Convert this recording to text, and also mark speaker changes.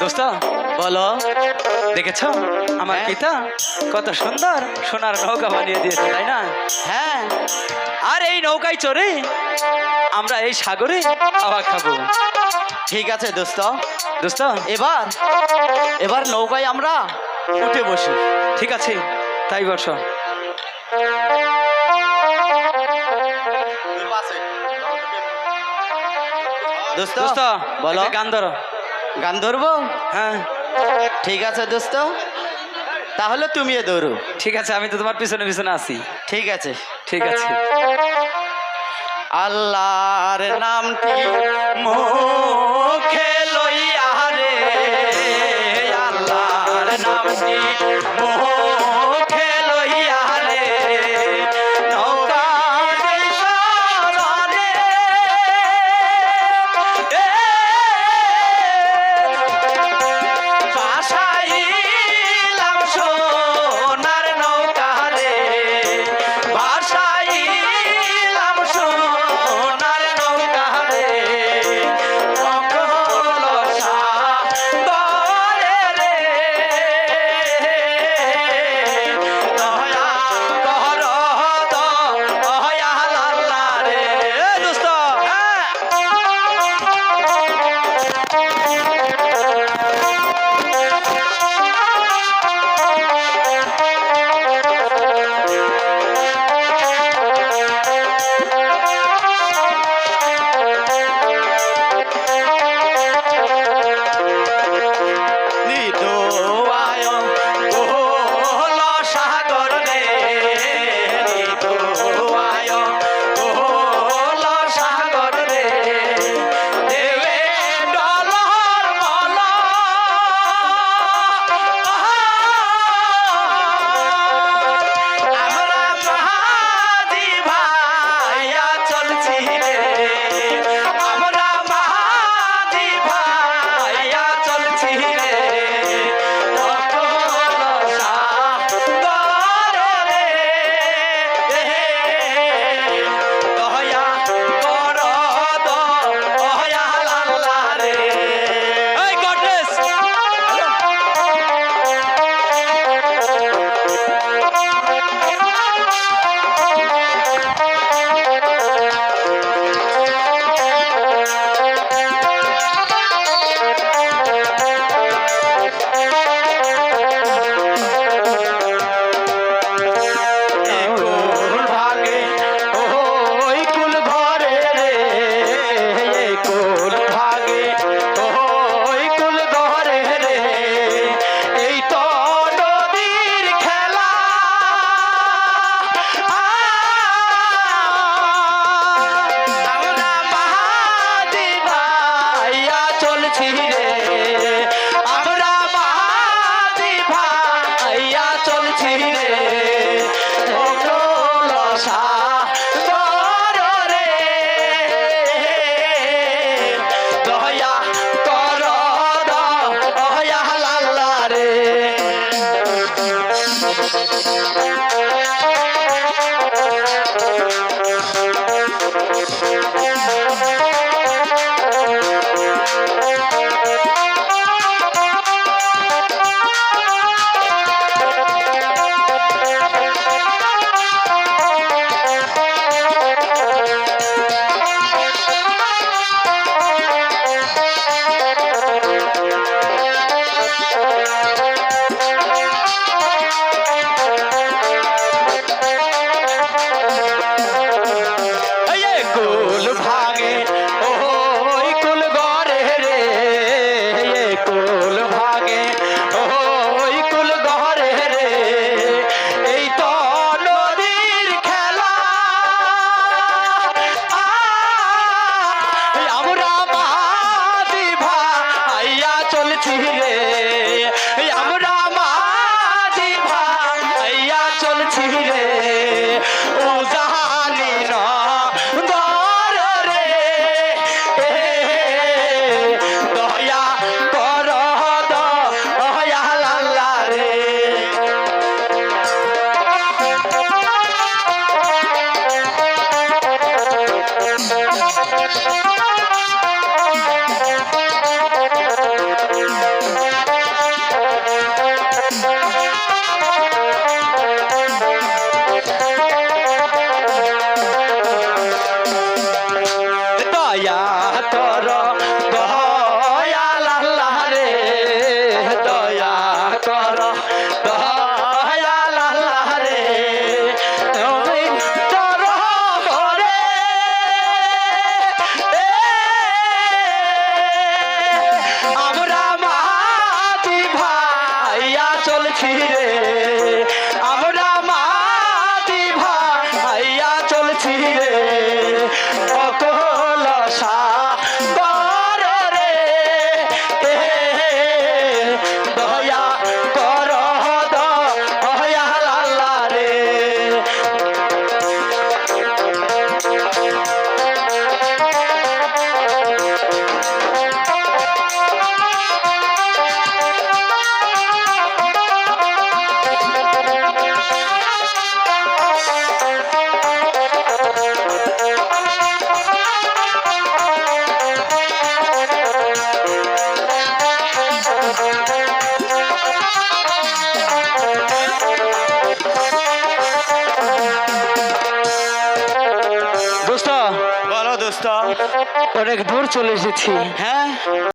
Speaker 1: দোস্ত
Speaker 2: বলো।
Speaker 1: দেখেছ? আমার
Speaker 2: হ্যাঁ।
Speaker 1: পিতা কত সুন্দর সোনার নৌকা বানিয়ে দিয়েছে তাই না?
Speaker 2: হ্যাঁ।
Speaker 1: আর এই নৌকায় চড়ে আমরা এই সাগরে হাওয়া খাব।
Speaker 2: ঠিক আছে দোস্ত।
Speaker 1: দোস্ত?
Speaker 2: এবার এবার নৌকায় আমরা উঠে বসি।
Speaker 1: ঠিক আছে তাই বর্ষ
Speaker 2: দোস্ত
Speaker 1: দোস্ত
Speaker 2: বলো।
Speaker 1: গান ধরো।
Speaker 2: গান ধরবো?
Speaker 1: হ্যাঁ।
Speaker 2: ঠিক আছে দোস্ত। তাহলে তুমিও ধরো।
Speaker 1: ঠিক আছে আমি তো তোমার পিছনে পিছনে আসি
Speaker 2: ঠিক আছে।
Speaker 1: ঠিক আছে।
Speaker 2: আল্লাহর নামটি মুখে আমরা মাদি আইয়া চলছি রে। আমরা চলছি রে অনেক দূর চলে এসেছি।
Speaker 1: হ্যাঁ?